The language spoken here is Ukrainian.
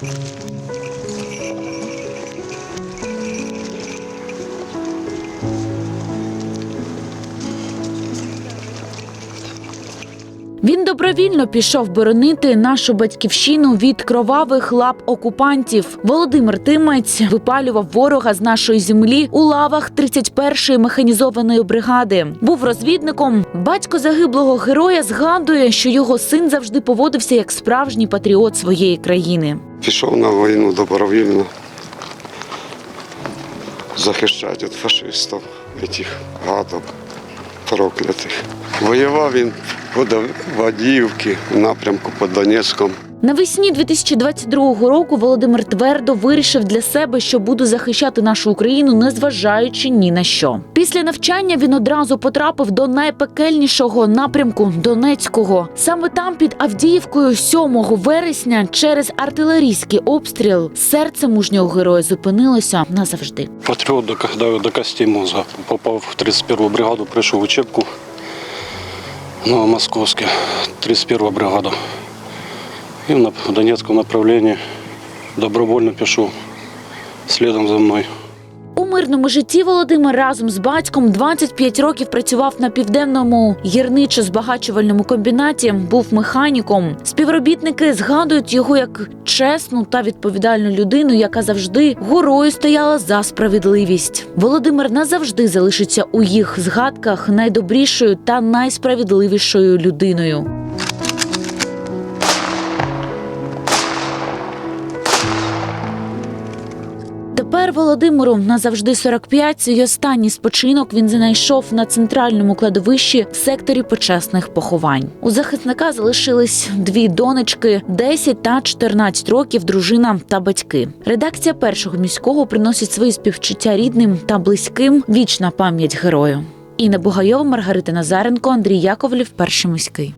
Thank you. Він добровільно пішов боронити нашу батьківщину від кровавих лап окупантів. Володимир Тимець випалював ворога з нашої землі у лавах 31-ї механізованої бригади. Був розвідником. Батько загиблого героя згадує, що його син завжди поводився як справжній патріот своєї країни. Пішов на війну добровільно. Захищати від фашистів, цих гадок проклятих. Воював він по Вадіївки, в напрямку по Донецькому. Навесні 2022 року Володимир твердо вирішив для себе, що буде захищати нашу Україну, незважаючи ні на що. Після навчання він одразу потрапив до найпекельнішого напрямку Донецького. Саме там, під Авдіївкою, 7 вересня, через артилерійський обстріл, серце мужнього героя зупинилося назавжди. Патриот до, до, костей мозга. Попав в 31-ю бригаду, прийшов учебку. Новомосковське, 31 бригада. І на в Донецькому направленні добровольно пішов слідом за мною. У мирному житті Володимир разом з батьком 25 років працював на південному гірничо-збагачувальному комбінаті. Був механіком. Співробітники згадують його як чесну та відповідальну людину, яка завжди горою стояла за справедливість. Володимир назавжди залишиться у їх згадках найдобрішою та найсправедливішою людиною. Тепер Володимиру назавжди 45, Свій останній спочинок він знайшов на центральному кладовищі в секторі почесних поховань. У захисника залишились дві донечки, 10 та 14 років, дружина та батьки. Редакція першого міського приносить свої співчуття рідним та близьким. Вічна пам'ять герою. Інна Бугайова, Маргарита Назаренко, Андрій Яковлів, перший міський.